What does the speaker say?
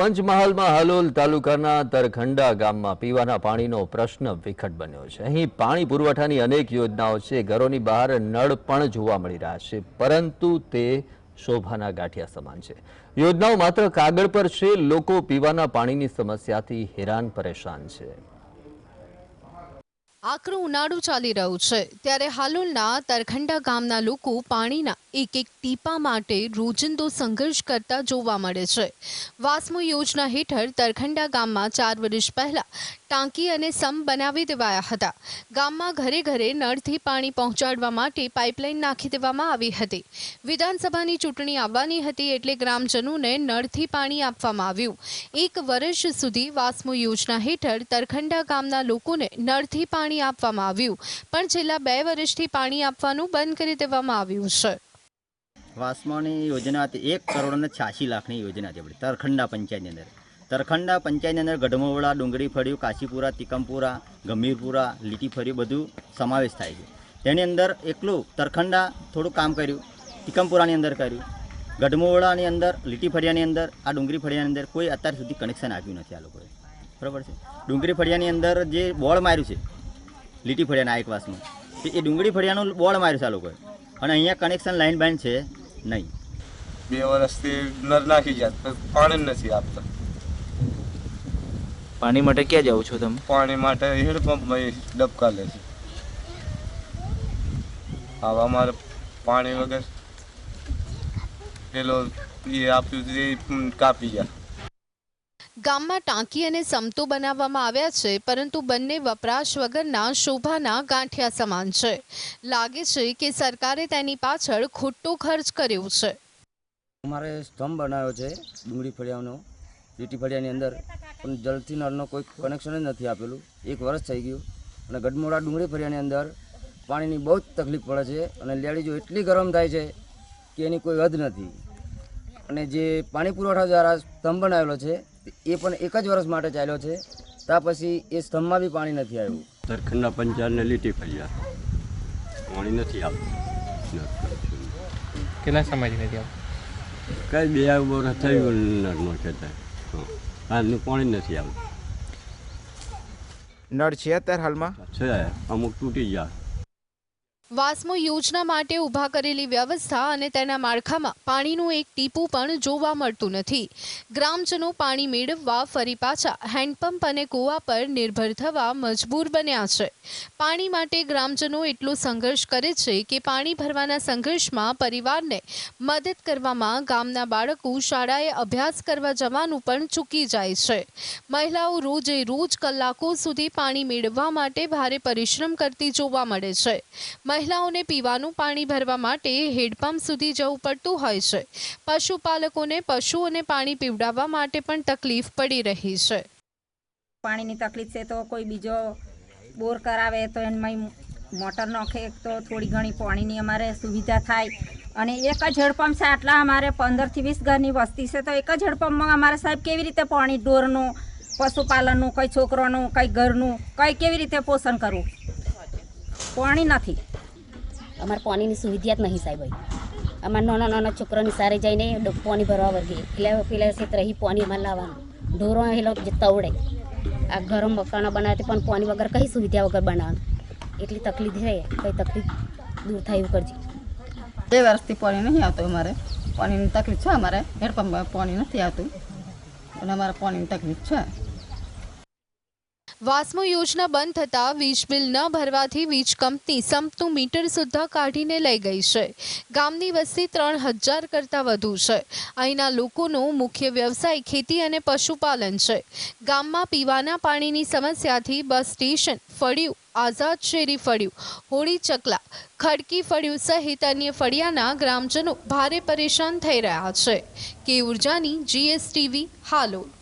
પંચમહાલમાં હાલોલ તાલુકાના તરખંડા ગામમાં પીવાના પાણીનો પ્રશ્ન વિકટ બન્યો છે. અહીં પાણી પુરવઠાની અનેક યોજનાઓ છે. ઘરોની બહાર નળ પણ જોવા મળી રહ્યા છે, પરંતુ તે શોભાના ગાંઠિયા સમાન છે. યોજનાઓ માત્ર કાગળ પર છે. લોકો પીવાના પાણીની સમસ્યાથી હેરાન પરેશાન છે. આકરું ઉનાળો ચાલી રહ્યું છે. ત્યારે હાલોલના તરખંડા ગામના લોકો પાણીના એક એક ટીપા માટે રોજિંદો સંઘર્ષ કરતા જોવા મળે છે. વાસ્મો યોજના હેઠળ તરખંડા ગામમાં ચાર વર્ષ પહેલા ટાંકી અને સમ બનાવી દેવાયા હતા. ગામમાં ઘરે ઘરે નળથી પાણી પહોંચાડવા માટે પાઇપલાઇન નાખી દેવામાં આવી હતી. વિધાનસભાની ચૂંટણી આવવાની હતી એટલે ગ્રામજનોને નળથી પાણી આપવામાં આવ્યું. એક વર્ષ સુધી વાસ્મો યોજના હેઠળ તરખંડા ગામના લોકોને નળથી પાણી આપવામાં આવ્યું. પણ છેલ્લા બે વર્ષથી પાણી આપવાનું બંધ કરી દેવામાં આવ્યું છે. વાસમાની યોજના હતી. એક કરોડ અને છ્યાસી લાખની યોજના હતી આપણી, તરખંડા પંચાયતની અંદર. તરખંડા પંચાયતની અંદર ગઢમોવડા, ડુંગળી ફળિયું કાશીપુરા, તિકમપુરા, ગંભીરપુરા, લીટી ફળિયું બધું સમાવેશ થાય છે. તેની અંદર એકલું તરખંડા થોડું કામ કર્યું, તિકમપુરાની અંદર કર્યું. ગઢમોવડાની અંદર, લીટી ફળિયાની અંદર, આ ડુંગળી ફળિયાની અંદર કોઈ અત્યાર સુધી કનેક્શન આપ્યું નથી આ લોકોએ. બરાબર છે? ડુંગળી ફળિયાની અંદર જે બોર્ડ માર્યું છે લીટી ફળિયાના એક વાસમાં એ ડુંગળી ફળિયાનું બોર્ડ માર્યું છે આ લોકોએ. અને અહીંયા કનેક્શન લાઈન બાઈન છે નહીં. બે વર્ષથી નર નાખી જાય પાણી જ નથી આપતા. પાણી માટે ક્યાં જાઓ છો તમે? પાણી માટે હેડપંપમાં ડબકા લે છે. હવે અમારે પાણી વગર પેલો એ આપ્યું હતું એ કાપી ગયા. ગામમાં ટાંકી અને સમતો બનાવવામાં આવ્યા છે, પરંતુ બંને વપરાશ વગરના શોભાના ગાંઠિયા સમાન છે. લાગે છે કે સરકારે તેની પાછળ ખોટો ખર્ચ કર્યો છે. અમારે સ્તંભ બનાવ્યો છે, ડુંગળી ફળિયાનો. લીટી ફળિયાની અંદર પણ જલથી નળનો કોઈ કનેક્શન જ નથી આપેલું. એક વર્ષ થઈ ગયું અને ગઢમોડા ડુંગળી ફળિયાની અંદર પાણીની બહુ જ તકલીફ પડે છે અને લેડીઝો એટલી ગરમ થાય છે કે એની કોઈ હદ નથી. અને જે પાણી પુરવઠા દ્વારા સ્તંભ બનાવેલો છે એ પણ એક જ વર્ષ માટે ચાલ્યો છે. ત્યાં પછી એ સ્તંભમાં બી પાણી નથી આવ્યું. તરખંડા પંચાયતને લીટી ફર્યા પાણી નથી આવતું. કેટલા સમયથી નથી આવતું? કઈ બે વર્ષ થયું નળનો ખેતર આજનું પાણી નથી આવતું. નળ છે અત્યારે હાલમાં? છે અમુક તૂટી ગયા. વાસ્મો યોજના માટે ઊભા કરેલી વ્યવસ્થા અને તેના માળખામાં પાણીનું એક ટીપું પણ જોવા મળતું નથી. ગ્રામજનો પાણી મેળવવા ફરી પાછા હેન્ડપંપ અને કૂવા પર નિર્ભર થવા મજબૂર બન્યા છે. પાણી માટે ગ્રામજનો એટલો સંઘર્ષ કરે છે કે પાણી ભરવાના સંઘર્ષમાં પરિવારને મદદ કરવામાં ગામના બાળકો શાળાએ અભ્યાસ કરવા જવાનું પણ ચૂકી જાય છે. મહિલાઓ રોજે રોજ કલાકો સુધી પાણી મેળવવા માટે ભારે પરિશ્રમ કરતી જોવા મળે છે. મહિલાઓને પીવાનું પાણી ભરવા માટે હેડપંપ સુધી જવું પડતું હોય છે. પશુપાલકોને પશુઓને પાણી પીવડાવવા માટે પણ તકલીફ પડી રહી છે. પાણીની તકલીફ છે તો કોઈ બીજો બોર કરાવે તો એમાં મોટર નાખે તો થોડી ઘણી પાણીની અમારે સુવિધા થાય. અને એક જ હેડપંપ છે, આટલા અમારે પંદરથી વીસ ઘરની વસ્તી છે, તો એક જ હેડપંપમાં અમારે સાહેબ કેવી રીતે પાણી ઢોરનું, પશુપાલનનું, કંઈ છોકરોનું, કંઈ ઘરનું, કંઈ કેવી રીતે પોષણ કરવું? પાણી નથી. અમારે પાણીની સુવિધા જ નહીં સાહેબ અમારા નાના નાના છોકરાની સારે જઈને પાણી ભરવા વર્ગે. એટલે પેલા ક્ષેત્રથી પાણી અમારે લાવવાનું. ઢોરો હેલો જે તવડે આ ઘરો મકાનો બનાવે પણ પાણી વગર કઈ સુવિધા વગર બનાવવાનું? એટલી તકલીફ છે, કઈ તકલીફ દૂર થાય એવું કરજે. બે વર્ષથી પાણી નહીં આવતું અમારે. પાણીની તકલીફ છે અમારે. હેડપંપમાં પાણી નથી આવતું. અને અમારે પાણીની તકલીફ છે. વાસ્મો યોજના બંધ થતાં વીજ બિલ ન ભરવાથી વીજ કંપની સંપનું મીટર સુદ્ધા કાઢીને લઈ ગઈ છે. ગામની વસ્તી ત્રણ હજાર કરતાં વધુ છે. અહીંના લોકોનો મુખ્ય વ્યવસાય ખેતી અને પશુપાલન છે. ગામમાં પીવાના પાણીની સમસ્યાથી બસ સ્ટેશન ફળિયું, આઝાદ શેરી ફળિયું, હોળી ચકલા, ખડકી ફળિયું સહિત અન્ય ફળિયાના ગ્રામજનો ભારે પરેશાન થઈ રહ્યા છે. કે ઉર્જાની જીએસટીવી હાલોલ.